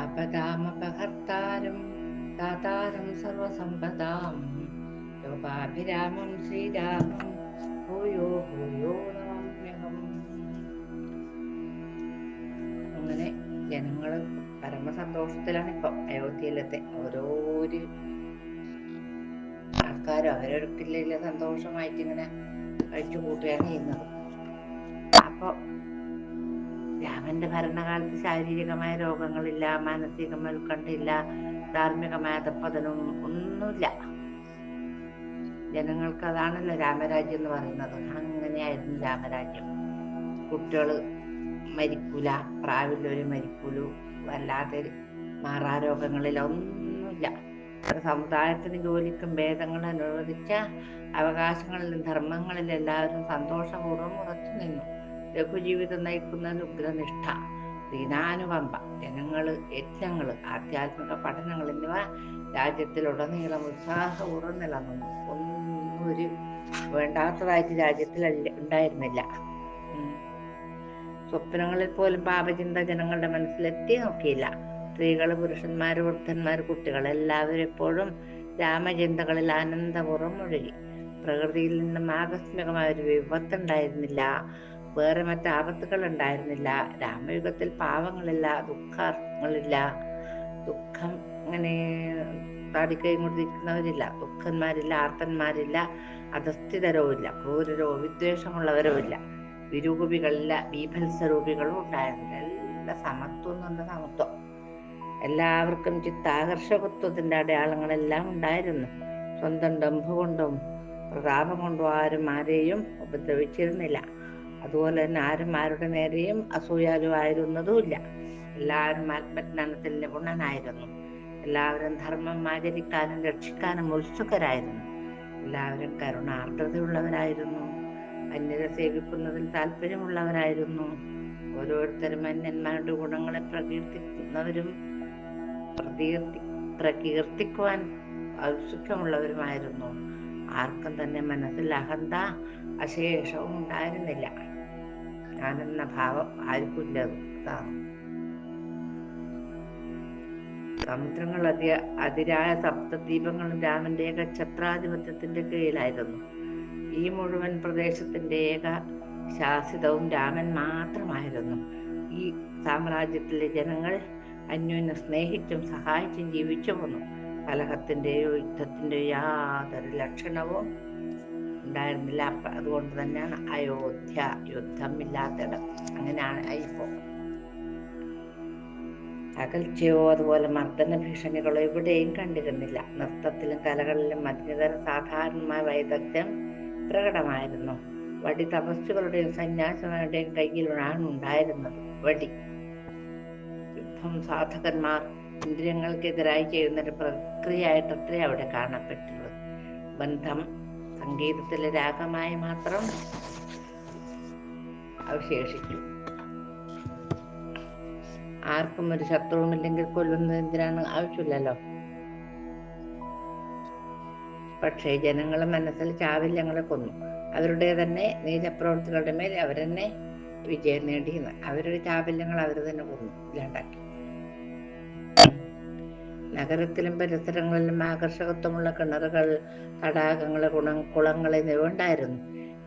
ആപദാമപഹർത്താരം ദാതാരം സർവസമ്പദാം. ലോകാഭിരാമം ശ്രീരാമം ഭൂയോ ഭൂയോ നമാമ്യഹം അങ്ങനെ ജനങ്ങൾ പരമസന്തോഷത്തിലാണ് ഇപ്പം അയോധ്യയിലത്തെ ഓരോരു ആൾക്കാരും അവരവർക്കില്ല സന്തോഷമായിട്ട് ഇങ്ങനെ കഴിച്ചു കൂട്ടുകയാണ് ചെയ്യുന്നത്. അപ്പൊ രാമന്റെ ഭരണകാലത്ത് ശാരീരികമായ രോഗങ്ങളില്ല മാനസികമായ ഉത്കണ്ഠയില്ല ധാർമ്മികമായ തപ്പതനും ഒന്നുമില്ല. ജനങ്ങൾക്ക് അതാണല്ലോ രാമരാജ്യം എന്ന് പറയുന്നത്. അങ്ങനെയായിരുന്നു രാമരാജ്യം. കുട്ടികൾ മരിക്കൂല പ്രാവില്ലൊരു മരിക്കൂലു വല്ലാതെ മാറാരോഗങ്ങളില്ല ഒന്നുമില്ല. സമുദായത്തിന് ജോലിക്കും ഭേദങ്ങൾ അനുവദിച്ച അവകാശങ്ങളിലും ധർമ്മങ്ങളിലും എല്ലാവരും സന്തോഷപൂർവം ഉറച്ചു നിന്നു ലഘുജീവിതം നയിക്കുന്ന ഉഗ്രനിഷ്ഠ ദീനാനുകമ്പ ജനങ്ങൾ യജ്ഞങ്ങൾ ആധ്യാത്മിക പഠനങ്ങൾ എന്നിവ രാജ്യത്തിലുടനീളം ഉത്സാഹപൂർവം നിലനിന്നു. ഒന്നും ഒരു വേണ്ടാത്തതായിട്ട് രാജ്യത്തിൽ ഉണ്ടായിരുന്നില്ല. സ്വപ്നങ്ങളിൽ പോലും പാപചിന്ത ജനങ്ങളുടെ മനസ്സിലെത്തി നോക്കിയില്ല. സ്ത്രീകൾ പുരുഷന്മാർ വൃദ്ധന്മാർ കുട്ടികൾ എല്ലാവരും എപ്പോഴും രാമചിന്തകളിൽ ആനന്ദപൂർവം ഒഴുകി പ്രകൃതിയിൽ നിന്നും ആകസ്മികമായ ഒരു വിപത്തുണ്ടായിരുന്നില്ല. വേറെ മറ്റ് ആപത്തുകൾ ഉണ്ടായിരുന്നില്ല രാമയുഗത്തിൽ പാവങ്ങളില്ല ദുഃഖങ്ങളില്ല ദുഃഖം അങ്ങനെ താടിക്കൈയും കൊണ്ടിരിക്കുന്നവരില്ല ദുഃഖന്മാരില്ല ആർത്തന്മാരില്ല അധസ്ഥിതരോ ഇല്ല ക്രൂരരോ വിദ്വേഷമുള്ളവരോ ഇല്ല വിരൂപികളില്ല ബീഭത്സരൂപികളും ഉണ്ടായിരുന്നില്ല. എല്ലാ സമത്വം എന്നുള്ള സമത്വം. എല്ലാവർക്കും ചിത്താകർഷകത്വത്തിന്റെ അടയാളങ്ങളെല്ലാം ഉണ്ടായിരുന്നു. സ്വന്തം ഡംഭ കൊണ്ടും പ്രതാപം കൊണ്ടും ആരും ആരെയും ഉപദ്രവിച്ചിരുന്നില്ല. അതുപോലെ തന്നെ ആരും ആരുടെ നേരെയും അസൂയാലുവായിരുന്നതുമില്ല. എല്ലാവരും ആത്മജ്ഞാനത്തിൽ നിപുണനായിരുന്നു എല്ലാവരും ധർമ്മം ആചരിക്കാനും രക്ഷിക്കാനും ഉത്സുകരായിരുന്നു. എല്ലാവരും കരുണാർദ്രതയുള്ളവരായിരുന്നു. അന്യരെ സേവിക്കുന്നതിൽ താല്പര്യമുള്ളവരായിരുന്നു. ഓരോരുത്തരും അന്യന്മാരുടെ ഗുണങ്ങളെ പ്രകീർത്തിക്കുന്നവരും പ്രകീർത്തി പ്രകീർത്തിക്കുവാൻ ഔത്സുഖ്യമുള്ളവരുമായിരുന്നു ആർക്കും തന്നെ മനസ്സിൽ അഹന്ത അശേഷവും ഉണ്ടായിരുന്നില്ല ഞാനെന്ന ഭാവം ആർക്കും ഇല്ലത് അതാണ് സമുദ്രങ്ങൾ അതി അതിരായ സപ്തദ്വീപങ്ങളും രാമന്റെ ഏക ഛത്രാധിപത്യത്തിന്റെ കീഴിലായിരുന്നു. ഈ മുഴുവൻ പ്രദേശത്തിന്റെ ഏക ശാസിതവും രാമൻ മാത്രമായിരുന്നു. ഈ സാമ്രാജ്യത്തിലെ ജനങ്ങൾ അന്യോന്യം സ്നേഹിച്ചും സഹായിച്ചും ജീവിച്ചു പോന്നു കലഹത്തിന്റെയോ യുദ്ധത്തിന്റെയോ യാതൊരു ലക്ഷണവും ഉണ്ടായിരുന്നില്ല. അപ്പ അതുകൊണ്ട് തന്നെയാണ് അയോധ്യ യുദ്ധമില്ലാത്തിടം അങ്ങനെയാണ് ഇപ്പോൾ അകൽച്ചയോ അതുപോലെ മർദ്ദന ഭീഷണികളോ എവിടെയും കണ്ടിരുന്നില്ല. നൃത്തത്തിലും കലകളിലും മധ്യതര സാധാരണമായ വൈദഗ്ധ്യം പ്രകടമായിരുന്നു. വടി തപസ്സുകളുടെയും സന്യാസിമാരുടെയും കയ്യിലാണ് ഉണ്ടായിരുന്നത്. വടി. യുദ്ധം സാധകന്മാർ ഇന്ദ്രിയങ്ങൾക്കെതിരായി ചെയ്യുന്ന ഒരു പ്രക്രിയയായിട്ടത്രേ അവിടെ കാണപ്പെട്ടുള്ളത് ബന്ധം സംഗീതത്തിലെ രാഗമായി മാത്രം അവശേഷിച്ചു ആർക്കും ഒരു ശത്രുവുമില്ലെങ്കിൽ കൊല്ലുന്നത് എന്തിനാണ് ആവശ്യമില്ലല്ലോ? പക്ഷേ ജനങ്ങളെ മനസ്സിൽ ചാവില്യങ്ങളെ കൊന്നു. അവരുടെ തന്നെ നീചപ്രവർത്തികളുടെ മേൽ അവരെന്നെ വിജയം നേടി അവരുടെ ചാബല്യങ്ങൾ അവർ തന്നെ കൊന്നു. ഇല്ലാണ്ടാക്കി. നഗരത്തിലും പരിസരങ്ങളിലും ആകർഷകത്വമുള്ള കിണറുകൾ തടാകങ്ങൾ ഗുണ കുളങ്ങൾ എന്നിവ ഉണ്ടായിരുന്നു.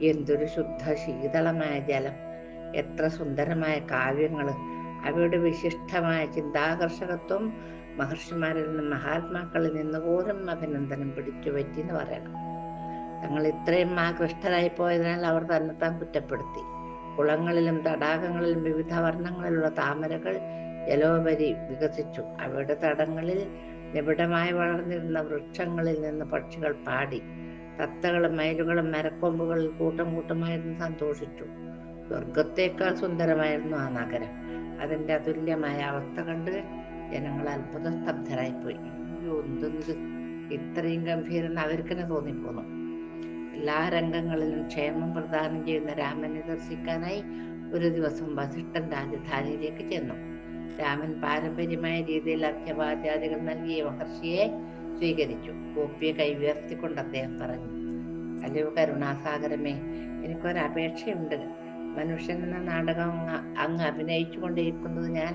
എന്തൊരു ശുദ്ധ ശീതളമായ ജലം. എത്ര സുന്ദരമായ കാവ്യങ്ങൾ. അവയുടെ വിശിഷ്ടമായ ചിന്താകർഷകത്വം മഹർഷിമാരിൽ നിന്നും മഹാത്മാക്കളിൽ നിന്ന് പോലും അഭിനന്ദനം പിടിച്ചു പറ്റി എന്ന് പറയണം. തങ്ങൾ ഇത്രയും ആകൃഷ്ടരായി പോയതിനാൽ അവർ തന്നെത്താൻ കുറ്റപ്പെടുത്തി. കുളങ്ങളിലും തടാകങ്ങളിലും വിവിധ വർണങ്ങളിലുള്ള താമരകൾ ജലോപരി വികസിച്ചു. അവയുടെ തടങ്ങളിൽ നിബിഡമായി വളർന്നിരുന്ന വൃക്ഷങ്ങളിൽ നിന്ന് പക്ഷികൾ പാടി. തത്തകളും മയിലുകളും മരക്കൊമ്പുകളിൽ കൂട്ടം കൂട്ടമായിരുന്നു സന്തോഷിച്ചു. സ്വർഗത്തേക്കാൾ സുന്ദരമായിരുന്നു ആ നഗരം. അതിന്റെ അതുല്യമായ അവസ്ഥ കണ്ട് ജനങ്ങൾ അത്ഭുത സ്തബ്ധരായിപ്പോയി അയ്യോ എന്തെന്ത് ഇത്രയും ഗംഭീരം അവർക്ക് തന്നെ തോന്നിപ്പോന്നു? എല്ലാ രംഗങ്ങളിലും ക്ഷേമം പ്രദാനം ചെയ്യുന്ന രാമനെ ദർശിക്കാനായി ഒരു ദിവസം വസിഷ്ഠൻ രാജധാനിയിലേക്ക് ചെന്നു. രാമൻ പാരമ്പര്യമായ രീതിയിൽ അർഘ്യപാദ്യാദികൾ നൽകിയ മഹർഷിയെ സ്വീകരിച്ചു. കോപ്പിയെ കൈവിയർത്തിക്കൊണ്ട് അദ്ദേഹം പറഞ്ഞു അല്ലയോ കരുണാസാഗരമേ എനിക്കൊരപേക്ഷയുണ്ട് മനുഷ്യൻ എന്ന നാടകം അങ്ങ് അഭിനയിച്ചു കൊണ്ടിരിക്കുന്നത് ഞാൻ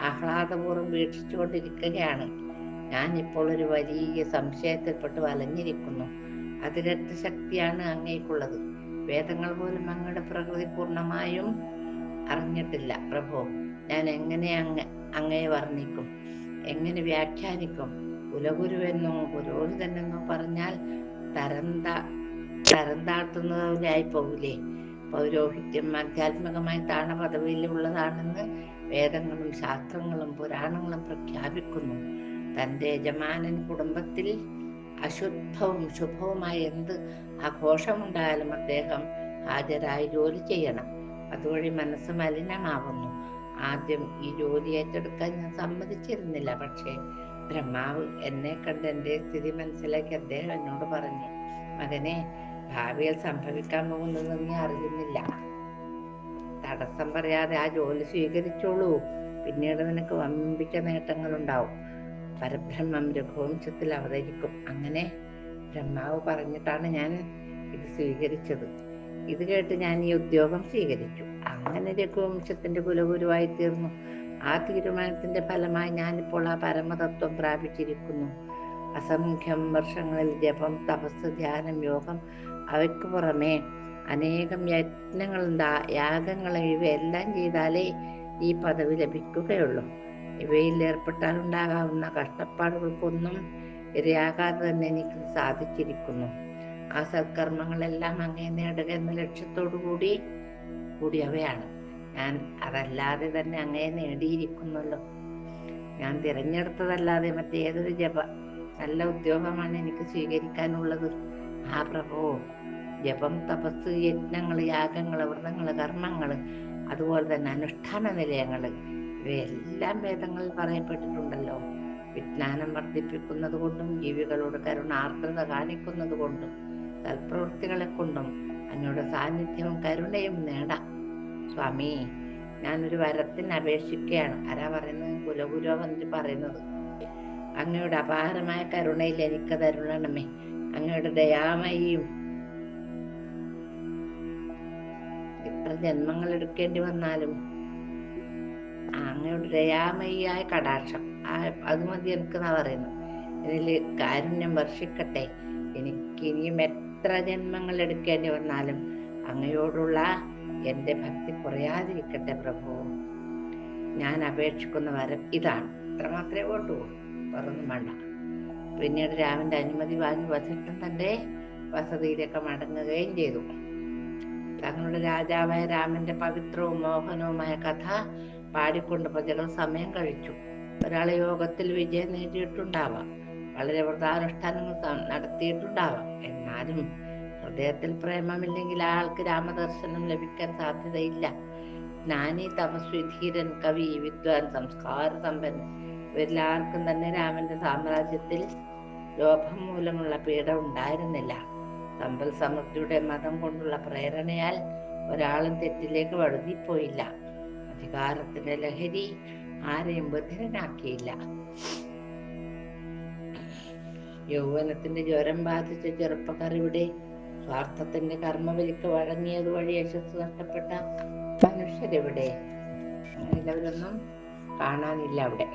ആഹ്ലാദപൂർവം വീക്ഷിച്ചുകൊണ്ടിരിക്കുകയാണ്. ഞാൻ ഇപ്പോൾ ഒരു വലിയ സംശയത്തിൽപ്പെട്ട് വലഞ്ഞിരിക്കുന്നു. അതിരറ്റ ശക്തിയാണ് അങ്ങേക്കുള്ളത്. വേദങ്ങൾ പോലും അങ്ങയുടെ പ്രകൃതി പൂർണമായും അറിഞ്ഞിട്ടില്ല. പ്രഭു ഞാൻ എങ്ങനെ അങ്ങ അങ്ങയെ വർണിക്കും? എങ്ങനെ വ്യാഖ്യാനിക്കും? കുലഗുരുവെന്നോ പുരോഹിതനെന്നോ പറഞ്ഞാൽ തരന്ത തരം താഴ്ത്തുന്നതായി പോകില്ലേ പൗരോഹിത്യം ആധ്യാത്മികമായി താണ പദവിയിലുള്ളതാണെന്ന് വേദങ്ങളും ശാസ്ത്രങ്ങളും പുരാണങ്ങളും പ്രഖ്യാപിക്കുന്നു. തന്റെ യജമാനൻ കുടുംബത്തിൽ അശുദ്ധവും ശുഭവുമായ എന്ത് ആഘോഷമുണ്ടായാലും അദ്ദേഹം ഹാജരായി ജോലി ചെയ്യണം. അതുവഴി മനസ്സ് മലിനമാവുന്നു. ആദ്യം ഈ ജോലി ഏറ്റെടുക്കാൻ ഞാൻ സമ്മതിച്ചിരുന്നില്ല. പക്ഷേ ബ്രഹ്മാവ് എന്നെ കണ്ട് എന്റെ സ്ഥിതി മനസ്സിലാക്കി അദ്ദേഹം എന്നോട് പറഞ്ഞു മകനെ ഭാവിയിൽ സംഭവിക്കാൻ പോകുന്നത് നീ അറിയുന്നില്ല. തടസ്സം പറയാതെ ആ ജോലി സ്വീകരിച്ചോളൂ. പിന്നീട് നിനക്ക് വമ്പിച്ച നേട്ടങ്ങൾ ഉണ്ടാവും പരബ്രഹ്മം രഘുവംശത്തിൽ അവതരിക്കും. അങ്ങനെ ബ്രഹ്മാവ് പറഞ്ഞിട്ടാണ് ഞാൻ ഇത് സ്വീകരിച്ചത്. ഇത് കേട്ട് ഞാൻ ഈ ഉദ്യോഗം സ്വീകരിച്ചു. അങ്ങനെ രഘുവംശത്തിന്റെ കുലഗുരുവായി തീർന്നു ആ തീരുമാനത്തിന്റെ ഫലമായി ഞാനിപ്പോൾ ആ പരമതത്വം പ്രാപിച്ചിരിക്കുന്നു. അസംഖ്യം വർഷങ്ങളിൽ ജപം തപസ് ധ്യാനം യോഗം അവയ്ക്ക് പുറമേ അനേകം യജ്ഞങ്ങളും ദാ- യാഗങ്ങളും ഇവയെല്ലാം ചെയ്താലേ ഈ പദവി ലഭിക്കുകയുള്ളൂ. ഇവയിൽ ഏർപ്പെട്ടാൽ ഉണ്ടാകാവുന്ന കഷ്ടപ്പാടുകൾക്കൊന്നും ഇരയാകാതെ തന്നെ എനിക്ക് സാധിച്ചിരിക്കുന്നു. ആ സത്കർമ്മങ്ങളെല്ലാം അങ്ങേ നേടുക എന്ന ലക്ഷ്യത്തോടു കൂടി കൂടിയവയാണ് ഞാൻ അതല്ലാതെ തന്നെ അങ്ങേ നേടിയിരിക്കുന്നല്ലോ. ഞാൻ തിരഞ്ഞെടുത്തതല്ലാതെ മറ്റേതൊരു ജപ നല്ല ഉദ്യോഗമാണ് എനിക്ക് സ്വീകരിക്കാനുള്ളത്. ആ പ്രഭോ ജപം തപസ് യജ്ഞങ്ങൾ യാഗങ്ങൾ വ്രതങ്ങൾ കർമ്മങ്ങൾ അതുപോലെ തന്നെ അനുഷ്ഠാന നിലയങ്ങൾ ഇവയെല്ലാം വേദങ്ങളിൽ പറയപ്പെട്ടിട്ടുണ്ടല്ലോ. വിജ്ഞാനം വർദ്ധിപ്പിക്കുന്നത് കൊണ്ടും ജീവികളോട് കരുണാർദ്രത കാണിക്കുന്നത് കൊണ്ടും സൽപ്രവൃത്തികളെ കൊണ്ടും അങ്ങയുടെ സാന്നിധ്യവും കരുണയും നേടാം. സ്വാമി ഞാനൊരു വരത്തിന് അപേക്ഷിക്കുകയാണ്. ആരാ പറയുന്നത്? കുലഗുരു പറയുന്നത്. അങ്ങയുടെ അപാരമായ കരുണയിൽ എനിക്ക് തരുണമേ. അങ്ങയുടെ ദയാമയും. എത്ര ജന്മങ്ങൾ എടുക്കേണ്ടി വന്നാലും അങ്ങയുടെ ദയാമയിയായ കടാക്ഷം. അത് മതി എനിക്കെന്നാ പറയുന്നത്. ഇതിൽ കാരുണ്യം വർഷിക്കട്ടെ. എനിക്ക് ഇനിയും എത്ര ജന്മങ്ങൾ എടുക്കേണ്ടി വന്നാലും അങ്ങയോടുള്ള എന്റെ ഭക്തി കുറയാതിരിക്കട്ടെ പ്രഭു. ഞാൻ അപേക്ഷിക്കുന്ന വരം ഇതാണ്. ഇത്ര മാത്രമേ വേണ്ടൂ വേറൊന്നും വേണ്ട. പിന്നീട് രാമന്റെ അനുമതി വാങ്ങി വസിഷ്ഠൻ തന്റെ വസതിയിലേക്ക് മടങ്ങുകയും ചെയ്തു. തങ്ങളുടെ രാജാവായ രാമന്റെ പവിത്രവും മോഹനവുമായ കഥ പാടിക്കൊണ്ട് പ്രജകൾ സമയം കഴിച്ചു. ഒരാളെ യോഗത്തിൽ വിജയം നേടിയിട്ടുണ്ടാവാം. വളരെ വ്രതാനുഷ്ഠാനങ്ങൾ നടത്തിയിട്ടുണ്ടാവാം. എന്നാലും ഹൃദയത്തിൽ പ്രേമമില്ലെങ്കിൽ ആൾക്ക് രാമദർശനം ലഭിക്കാൻ സാധ്യതയില്ല. ജ്ഞാനി തപസ്വി ധീരൻ കവി വിദ്വാൻ സംസ്കാര സമ്പന്നൻ ഇവരിലാർക്കും തന്നെ രാമന്റെ സാമ്രാജ്യത്തിൽ ലോഭം മൂലമുള്ള പീഡ ഉണ്ടായിരുന്നില്ല. സമ്പൽ സമൃദ്ധിയുടെ മതം കൊണ്ടുള്ള പ്രേരണയാൽ ഒരാളും തെറ്റിലേക്ക് വഴുതിപ്പോയില്ല. അധികാരത്തിന്റെ ലഹരി ആരെയും ബധിരനാക്കിയില്ല. യൗവനത്തിന്റെ ജ്വരം ബാധിച്ച ചെറുപ്പക്കാർ ഇവിടെ സ്വാർത്ഥത്തിന്റെ കർമ്മബലിക്ക് വഴങ്ങിയത് വഴി യശസ് നഷ്ടപ്പെട്ട മനുഷ്യരെവിടെ? അവരൊന്നും കാണാനില്ല അവിടെ.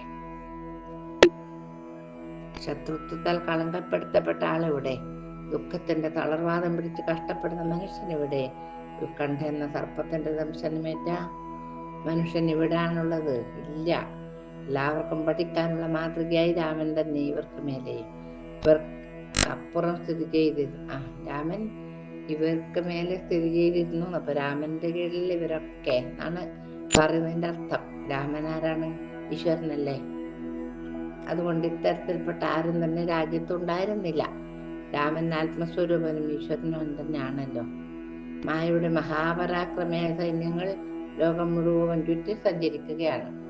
ശത്രുത്വത്താൽ കളങ്കപ്പെടുത്തപ്പെട്ട ആളിവിടെ? ദുഃഖത്തിന്റെ തളർവാദം പിടിച്ച് കഷ്ടപ്പെടുന്ന മനുഷ്യനെവിടെ? ഉത്കണ്ഠ എന്ന സർപ്പത്തിന്റെ ദംശനമേറ്റ മനുഷ്യൻ ഇവിടാണുള്ളത്? ഇല്ല. എല്ലാവർക്കും പഠിക്കാനുള്ള മാതൃകയായി രാമൻ തന്നെ ഇവർക്ക് മേലെ. ഇവർ അപ്പുറം സ്ഥിതി ചെയ്തിരുന്നു. ആ രാമൻ ഇവർക്ക് മേലെ സ്ഥിതി ചെയ്തിരുന്നു. അപ്പൊ രാമന്റെ കീഴിൽ ഇവരൊക്കെ എന്നാണ് പറയുന്നതിന്റെ അർത്ഥം. രാമൻ ആരാണ്? ഈശ്വരനല്ലേ? അതുകൊണ്ട് ഇത്തരത്തിൽപ്പെട്ട ആരും തന്നെ രാജ്യത്തുണ്ടായിരുന്നില്ല രാമൻ ആത്മസ്വരൂപനും ഈശ്വരനും തന്നെയാണല്ലോ. മായയുടെ മഹാപരാക്രമയായ സൈന്യങ്ങൾ ലോകം മുഴുവൻ ചുറ്റി സഞ്ചരിക്കുകയാണ്.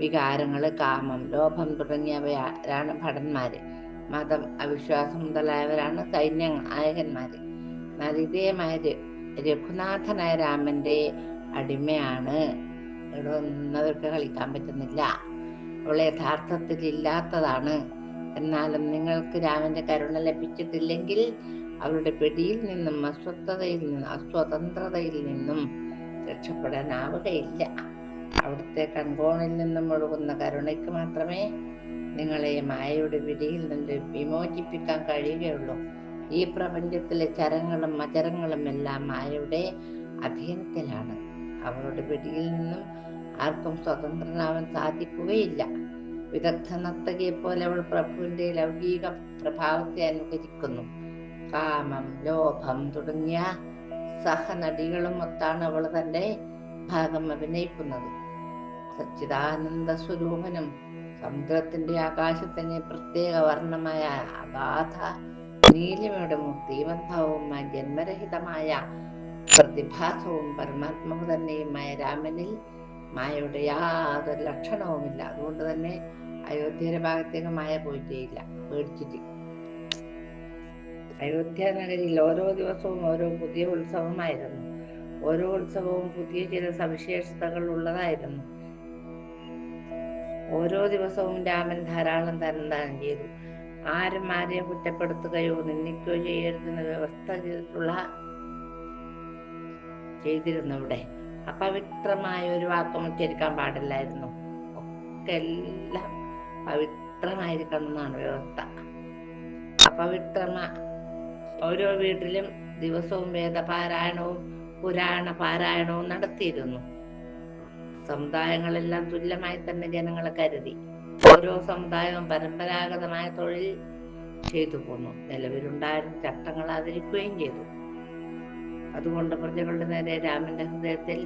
വികാരങ്ങൾ കാമം ലോഭം തുടങ്ങിയവരാണ് ഭടന്മാര്. മതം അവിശ്വാസം മുതലായവരാണ് സൈന്യ നായകന്മാര്. നരിതയമായ രഘുനാഥനായ രാമന്റെ അടിമയാണ്. ഇവിടെ നിന്നവർക്ക് കളിക്കാൻ പറ്റുന്നില്ല. അവളെ യഥാർത്ഥത്തിൽ ഇല്ലാത്തതാണ്. എന്നാലും നിങ്ങൾക്ക് രാമന്റെ കരുണ ലഭിച്ചിട്ടില്ലെങ്കിൽ അവളുടെ പിടിയിൽ നിന്നും അസ്വസ്ഥതയിൽ നിന്നും അസ്വതന്ത്രതയിൽ നിന്നും രക്ഷപ്പെടാനാവുകയില്ല. അവിടുത്തെ കൺകോണിൽ നിന്നും ഒഴുകുന്ന കരുണയ്ക്ക് മാത്രമേ നിങ്ങളെ മായയുടെ പിടിയിൽ നിന്ന് വിമോചിപ്പിക്കാൻ കഴിയുകയുള്ളൂ. ഈ പ്രപഞ്ചത്തിലെ ചരങ്ങളും അചരങ്ങളും എല്ലാം മായയുടെ അധീനത്തിലാണ്. അവരുടെ പിടിയിൽ നിന്നും ആർക്കും സ്വതന്ത്രനാവാൻ സാധിക്കുകയില്ല. വിദഗ്ധ നർത്തകിയെ പോലെ അവൾ പ്രഭുവിന്റെ ലൗകിക പ്രഭാവത്തെ അനുകരിക്കുന്നു. കാമം ലോഭം തുടങ്ങിയ സഹനടികളും ഒത്താണ് അവൾ തന്റെ ഭാഗം അഭിനയിക്കുന്നത്. സച്ചിദാനന്ദ സ്വരൂപനും സമുദ്രത്തിന്റെ ആകാശത്തിന് പ്രത്യേക വർണമായ അഗാധ നീലിമയുടെ മൂർത്തിമദ്ഭാവവുമായ ജന്മരഹിതമായ പ്രതിഭാസവും പരമാത്മാവ് തന്നെയുമായ രാമനിൽ മായയുടെ യാതൊരു ലക്ഷണവുമില്ല. അതുകൊണ്ട് തന്നെ അയോധ്യയുടെ ഭാഗത്തേക്ക് മായ പോയിട്ടേയില്ല. പേടിച്ചിട്ട്. അയോധ്യ നഗരിയിൽ ഓരോ ദിവസവും ഓരോ പുതിയ ഉത്സവമായിരുന്നു. ഓരോ ഉത്സവവും പുതിയ ചില സവിശേഷതകൾ ഉള്ളതായിരുന്നു. ഓരോ ദിവസവും രാമൻ ധാരാളം തരംതാനം ചെയ്തു. ആരും ആരെയും കുറ്റപ്പെടുത്തുകയോ നിന്ദിക്കുകയോ ചെയ്യരുതെന്ന വ്യവസ്ഥ ചെയ്തിട്ടുള്ള ചെയ്തിരുന്നവിടെ. അപവിത്രമായ ഒരു വാക്കും ഉച്ചരിക്കാൻ പാടില്ലായിരുന്നു. ഒക്കെ എല്ലാം പവിത്രമായിരിക്കണം എന്നാണ് വ്യവസ്ഥ. അപവിത്രമ. ഓരോ വീട്ടിലും ദിവസവും വേദപാരായണവും പുരാണ പാരായണവും നടത്തിയിരുന്നു. സമുദായങ്ങളെല്ലാം തുല്യമായി തന്നെ ജനങ്ങളെ കരുതി. ഓരോ സമുദായവും പരമ്പരാഗതമായ തൊഴിൽ ചെയ്തു പോന്നു. നിലവിലുണ്ടായിരുന്ന ചട്ടങ്ങൾ ആദരിക്കുകയും ചെയ്തു. അതുകൊണ്ട് പ്രജകളുടെ നേരെ രാമന്റെ ഹൃദയത്തിൽ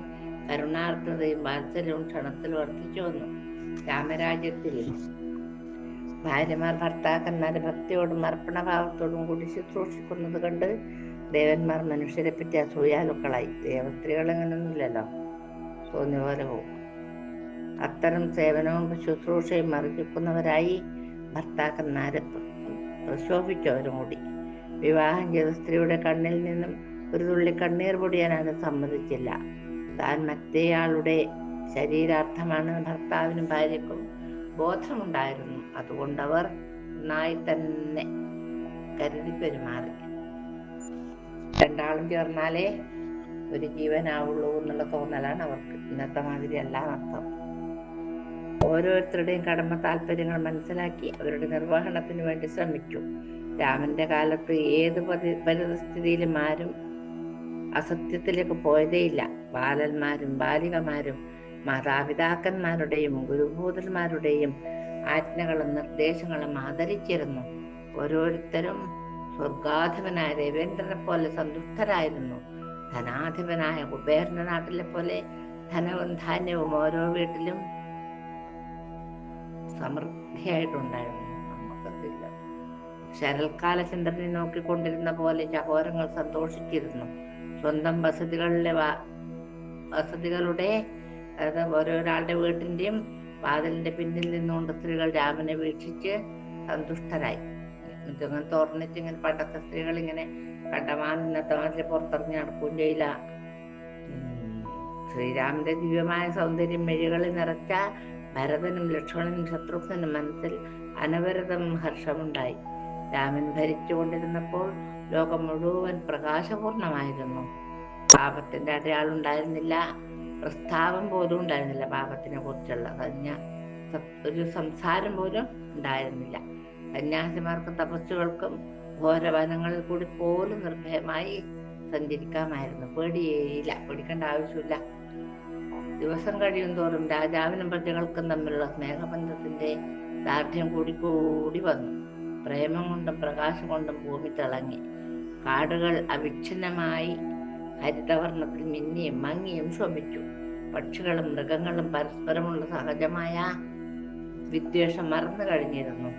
കരുണാർത്ഥതയും വാത്സല്യവും ക്ഷണത്തിൽ വർദ്ധിച്ചു വന്നു. രാമരാജ്യത്തിൽ ഭാര്യമാർ ഭർത്താക്കന്മാരെ ഭക്തിയോടും അർപ്പണഭാവത്തോടും കൂടി ശുശ്രൂഷിക്കുന്നത് കണ്ട് ദേവന്മാർ മനുഷ്യരെ പറ്റി അസൂയാലുക്കളായി. ദേവസ്ത്രീകൾ അങ്ങനെയൊന്നുമില്ലല്ലോ തോന്നിയ പോലെ പോകും അത്തരം സേവനവും ശുശ്രൂഷയും അർഹിക്കുന്നവരായി ഭർത്താക്കന്മാരെ പ്രശോഭിച്ചവരും കൂടി. വിവാഹം ചെയ്ത സ്ത്രീയുടെ കണ്ണിൽ നിന്നും ഒരു തുള്ളി കണ്ണീർ പൊടിയാൻ സമ്മതിച്ചില്ല. താൻ മറ്റേയാളുടെ ശരീരാർത്ഥമാണ് ഭർത്താവിനും ഭാര്യക്കും ബോധമുണ്ടായിരുന്നു. അതുകൊണ്ടവർ നന്നായി തന്നെ കരുതി പെരുമാറി. രണ്ടാളും ചേർന്നാലേ ഒരു ജീവനാവുള്ളൂ എന്നുള്ള തോന്നലാണ് അവർക്ക്. ഇന്നത്തെ മാതിരി അല്ല അർത്ഥം ഓരോരുത്തരുടെയും കടമ താല്പര്യങ്ങൾ മനസ്സിലാക്കി അവരുടെ നിർവഹണത്തിന് വേണ്ടി ശ്രമിച്ചു രാമന്റെ കാലത്ത് ഏത് പരി പരിതസ്ഥിതിയിലും ആരും അസത്യത്തിലേക്ക് പോയതേയില്ല. ബാലന്മാരും ബാലികമാരും മാതാപിതാക്കന്മാരുടെയും ഗുരുഭൂതന്മാരുടെയും ആജ്ഞകളും നിർദ്ദേശങ്ങളും ആദരിച്ചിരുന്നു. ഓരോരുത്തരും സ്വർഗാധിപനായ രവീന്ദ്രനെ പോലെ സന്തുഷ്ടരായിരുന്നു. ധനാധിപനായ കുബേരന്റെ നാട്ടിലെ പോലെ ധനവും ധാന്യവും ഓരോ വീട്ടിലും സമൃദ്ധിയായിട്ടുണ്ടായിരുന്നു. നമുക്കതില്ല. ശരൽക്കാല ചന്ദ്രനെ നോക്കിക്കൊണ്ടിരുന്ന പോലെ ചകോരങ്ങൾ സന്തോഷിച്ചിരുന്നു. സ്വന്തം വസതികളിലെ വസതികളുടെ അതായത് ഓരോരാളുടെ വീട്ടിന്റെയും വാതിലിന്റെ പിന്നിൽ നിന്നുകൊണ്ട് സ്ത്രീകൾ രാമനെ വീക്ഷിച്ച് സന്തുഷ്ടരായി. ഇങ്ങനെ തുറന്നിട്ട് ഇങ്ങനെ പണ്ടത്തെ സ്ത്രീകൾ ഇങ്ങനെ കണ്ടമാൻ ഇന്നത്തെ പുറത്തിറങ്ങി നടക്കുകയും ചെയ്യില്ല. ശ്രീരാമന്റെ ദിവ്യമായ സൗന്ദര്യം മെഴികളിൽ നിറച്ച ഭരതനും ലക്ഷ്മണനും ശത്രുഘ്നും മനസ്സിൽ അനവരതം ഹർഷമുണ്ടായി. രാമൻ ഭരിച്ചുകൊണ്ടിരുന്നപ്പോൾ ലോകം മുഴുവൻ പ്രകാശപൂർണമായിരുന്നു. പാപത്തിന്റെ അടയാളുണ്ടായിരുന്നില്ല. പ്രസ്താവം പോലും ഉണ്ടായിരുന്നില്ല. പാപത്തിനെ കുറിച്ചുള്ള സന്യ ഒരു സംസാരം പോലും ഉണ്ടായിരുന്നില്ല. സന്യാസിമാർക്കും തപസ്സുകൾക്കും ഘോരവനങ്ങളിൽ കൂടി പോലും നിർഭയമായി സഞ്ചരിക്കാമായിരുന്നു. പേടിയേയില്ല. പേടിക്കേണ്ട ആവശ്യമില്ല. ദിവസം കഴിയും തോറും രാജാവിനും പ്രജകൾക്കും തമ്മിലുള്ള സ്നേഹബന്ധത്തിന്റെ ദാർഢ്യം കൂടിക്കൂടി കൂടി വന്നു. പ്രേമം കൊണ്ടും പ്രകാശം കൊണ്ടും ഭൂമി തിളങ്ങി. കാടുകൾ അവിച്ഛിന്നമായി ഹരിതവർണത്തിൽ മിന്നിയും മങ്ങിയും ശോഭിച്ചു. പക്ഷികളും മൃഗങ്ങളും പരസ്പരമുള്ള സഹജമായ വിദ്വേഷം മറന്നു കഴിഞ്ഞിരുന്നു.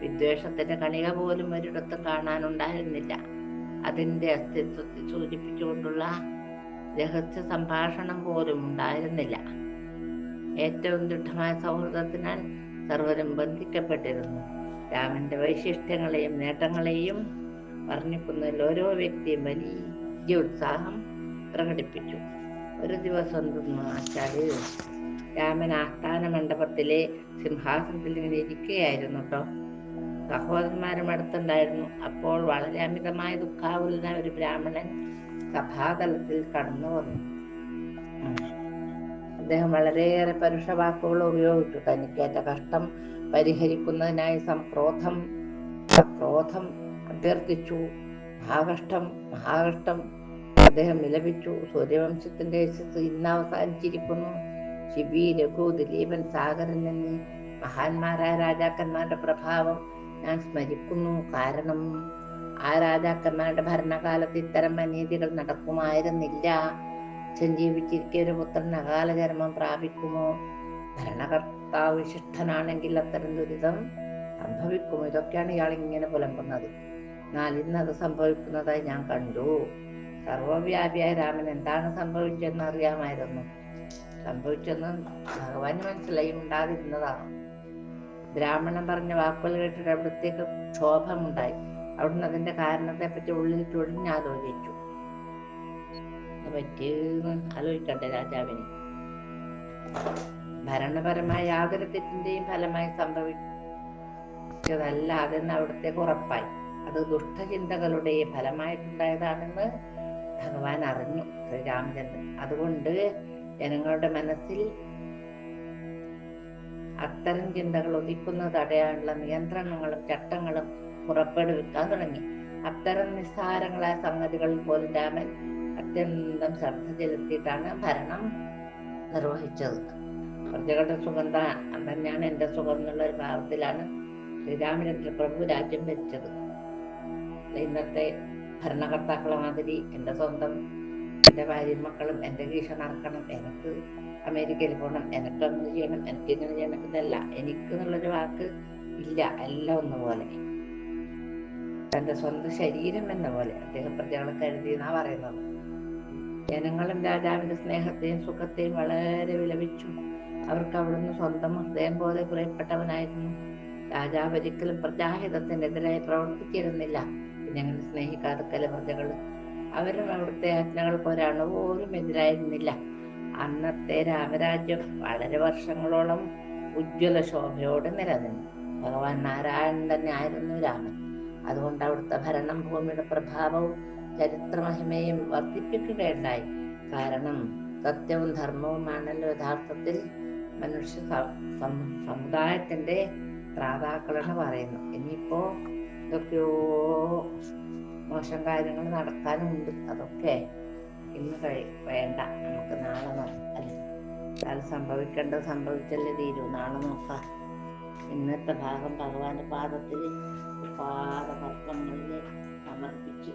വിദ്വേഷത്തിന്റെ കണിക പോലും ഒരിടത്തും കാണാനുണ്ടായിരുന്നില്ല. അതിന്റെ അസ്തിത്വത്തെ സൂചിപ്പിച്ചുകൊണ്ടുള്ള രഹസ്യ സംഭാഷണം പോലും ഉണ്ടായിരുന്നില്ല. ഏറ്റവും ദൃഢമായ സൗഹൃദത്തിനാൽ സർവരും ബന്ധിക്കപ്പെട്ടിരുന്നു. രാമന്റെ വൈശിഷ്ട്യങ്ങളെയും നേട്ടങ്ങളെയും വർണിക്കുന്നതിൽ ഓരോ വ്യക്തിയും വലിയ ഉത്സാഹം പ്രകടിപ്പിച്ചു. ഒരു ദിവസം വെച്ചാൽ രാമൻ ആസ്ഥാന മണ്ഡപത്തിലെ സിംഹാസനത്തിൽ ഇങ്ങനെ ഇരിക്കുകയായിരുന്നു കേട്ടോ സഹോദരന്മാരും അടുത്തുണ്ടായിരുന്നു. അപ്പോൾ വളരെ അമിതമായ ദുഃഖാകുലനായ ഒരു ബ്രാഹ്മണൻ സഭാതലത്തിൽ കടന്നു വന്നു. അദ്ദേഹം വളരെയേറെ പരുഷ വാക്കുകൾ ഉപയോഗിച്ചു. തനിക്കേറ്റ കഷ്ടം പരിഹരിക്കുന്നതിനായി സംക്രോധം ക്രോധം അഭ്യർത്ഥിച്ചു. മഹാകഷ്ടം മഹാകഷ്ടം. അദ്ദേഹം വിലപിച്ചു. സൂര്യവംശത്തിന്റെ യശസ് ഇന്ന് അവസാനിച്ചിരിക്കുന്നു. ശിബി രഘു ദിലീപൻ സാഗരൻ എന്നീ മഹാന്മാരായ രാജാക്കന്മാരുടെ പ്രഭാവം ഞാൻ സ്മരിക്കുന്നു. കാരണം ആ രാജാക്കന്മാരുടെ ഭരണകാലത്ത് ഇത്തരം അനീതികൾ നടക്കുമായിരുന്നില്ല. സഞ്ജീവിച്ചിരിക്കെ ഒരു പുത്രൻ അകാല ജന്മം പ്രാപിക്കുമോ? ഭരണകർത്താവ് വിശിഷ്ടനാണെങ്കിൽ അത്തരം ദുരിതം സംഭവിക്കും ഇതൊക്കെയാണ് ഇയാൾ ഇങ്ങനെ പുലമ്പുന്നത് എന്നാൽ ഇന്നത് സംഭവിക്കുന്നതായി ഞാൻ കണ്ടു. സർവവ്യാപിയായ രാമൻ എന്താണ് സംഭവിച്ചതെന്ന് അറിയാമായിരുന്നു. സംഭവിച്ചെന്ന് ഭഗവാന് മനസ്സിലായി ഉണ്ടാതിരുന്നതാണ്. ബ്രാഹ്മണൻ പറഞ്ഞ വാക്കുകൾ കേട്ടിട്ട് അവിടത്തേക്ക് ക്ഷോഭമുണ്ടായി. അവിടുന്ന് അതിന്റെ കാരണത്തെ പറ്റി ഉള്ളിൽ ആലോചിച്ചു പറ്റിയെന്ന് ആലോചിക്കട്ടെ രാജാവിന്. ഭരണപരമായ യാതൊരു തെറ്റിന്റെയും ഫലമായി സംഭവിച്ചതല്ല അതെന്ന് അവിടത്തേക്ക് ഉറപ്പായി. അത് ദുഷ്ടചിന്തകളുടെ ഫലമായിട്ടുണ്ടായതാണെന്ന് ഭഗവാൻ അറിഞ്ഞു ശ്രീരാമചന്ദ്രൻ. അതുകൊണ്ട് ജനങ്ങളുടെ മനസ്സിൽ അത്തരം ചിന്തകൾ ഒതുക്കുന്നത് തടയാനുള്ള നിയന്ത്രണങ്ങളും ചട്ടങ്ങളും പുറപ്പെടുവിക്കാൻ തുടങ്ങി. അത്തരം നിസ്സാരങ്ങളായ സംഗതികളിൽ പോലും രാമൻ അത്യന്തം ശ്രദ്ധ ചെലുത്തിയിട്ടാണ് ഭരണം നിർവഹിച്ചത്. പ്രജകളുടെ സുഖം തന്നെയാണ് എന്റെ സുഖം എന്നുള്ള ഒരു ഭാവത്തിലാണ് ശ്രീരാമചന്ദ്ര പ്രഭു രാജ്യം ഭരിച്ചത്. ഇന്നത്തെ ഭരണകർത്താക്കളെ മാതിരി എന്റെ സ്വന്തം എന്റെ ഭാര്യയും മക്കളും എന്റെ കീശ നടക്കണം എനിക്ക് അമേരിക്കയിൽ പോകണം എനിക്ക് അങ്ങനെ ചെയ്യണം എനിക്ക് ഇങ്ങനെ ചെയ്യണം ഇതല്ല എനിക്ക് എന്നുള്ളൊരു വാക്ക് ഇല്ല എല്ലാം ഒന്നുപോലെ. തന്റെ സ്വന്തം ശരീരം എന്ന പോലെ അദ്ദേഹം പ്രജകളെ കരുതി എന്നാ പറയുന്നത്. ജനങ്ങളും രാജാവിന്റെ സ്നേഹത്തെയും സുഖത്തെയും വളരെ വിലപിച്ചു. അവർക്ക് അവിടുന്ന് സ്വന്തം ഹൃദയം പോലെ പ്രിയപ്പെട്ടവനായിരുന്നു രാജാവ് ഒരിക്കലും പ്രജാഹിതത്തിനെതിരായി പ്രവർത്തിച്ചിരുന്നില്ല. ഞങ്ങൾ സ്നേഹിക്കാതെ പ്രജകൾ അവരും അവിടുത്തെ ആജ്ഞകൾക്ക് ഒരണു പോലും എതിരായിരുന്നില്ല. അന്നത്തെ രാമരാജ്യം വളരെ വർഷങ്ങളോളം ഉജ്ജ്വല ശോഭയോടെ നിലനിന്നു. ഭഗവാൻ നാരായണൻ തന്നെ ആയിരുന്നു രാമൻ. അതുകൊണ്ട് അവിടുത്തെ ഭരണം ഭൂമിയുടെ പ്രഭാവവും ചരിത്രമഹിമയും വർദ്ധിപ്പിക്കുകയുണ്ടായി. കാരണം സത്യവും ധർമ്മവുമാണല്ലോ യഥാർത്ഥത്തിൽ മനുഷ്യ സമുദായത്തിന്റെ ത്രാതാക്കളെന്ന് പറയുന്നു. ഇനിയിപ്പോ ഇതൊക്കെയോ മോശം കാര്യങ്ങൾ നടക്കാനുണ്ട് അതൊക്കെ ഇന്ന് കഴി വേണ്ട. നമുക്ക് നാളെ നോക്കാം അത് സംഭവിക്കേണ്ടത് സംഭവിച്ചല്ലേ തീരൂ. നാളെ നോക്കാം. ഇന്നത്തെ ഭാഗം ഭഗവാന്റെ പാദത്തിൽ പാദപത്മങ്ങളിൽ സമർപ്പിച്ചു.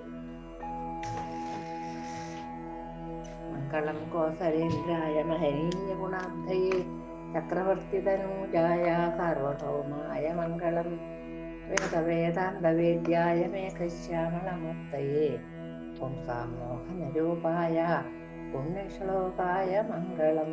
മംഗളം കോസലേന്ദ്രായ മഹനീയ ഗുണാബ്ധയെ ചക്രവർത്തിതനൂജായ സാർവഭൗമായ മംഗളം. വേദവേദാന്തവേദ്യായ മേഘശ്യാമളമൂർത്തയെ പുംസാമോഹനരൂപായ പുണ്യശ്ലോകായ മംഗളം.